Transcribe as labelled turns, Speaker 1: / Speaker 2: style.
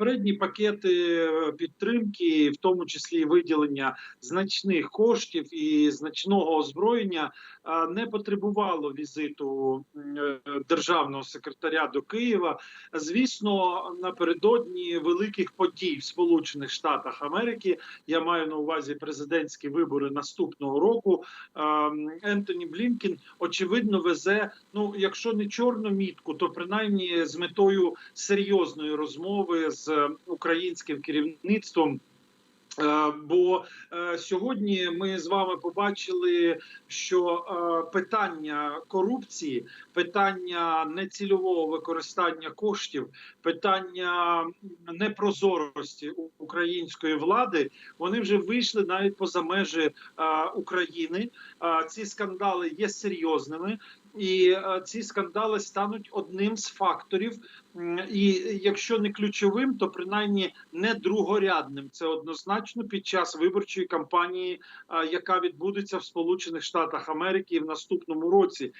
Speaker 1: Попередні пакети е, підтримки, в тому числі виділення значних коштів і значного озброєння, е, не потребувало візиту е, державного секретаря до Києва. Звісно, напередодні великих подій в Сполучених Штатах Америки я маю на увазі президентські вибори наступного року. Ентоні Блінкін очевидно везе. Ну, якщо не чорну мітку, то принаймні з метою серйозної розмови з українським керівництвом. Е, Бо е, сьогодні ми з вами побачили, що е, питання корупції, питання нецільового використання коштів, питання непрозорості української влади, вони вже вийшли навіть поза межі е, України. Е, ці скандали є серйозними. І ці скандали стануть одним з факторів, і якщо не ключовим, то принаймні не другорядним. Це однозначно під час виборчої кампанії, яка відбудеться в Сполучених Штатах Америки в наступному році.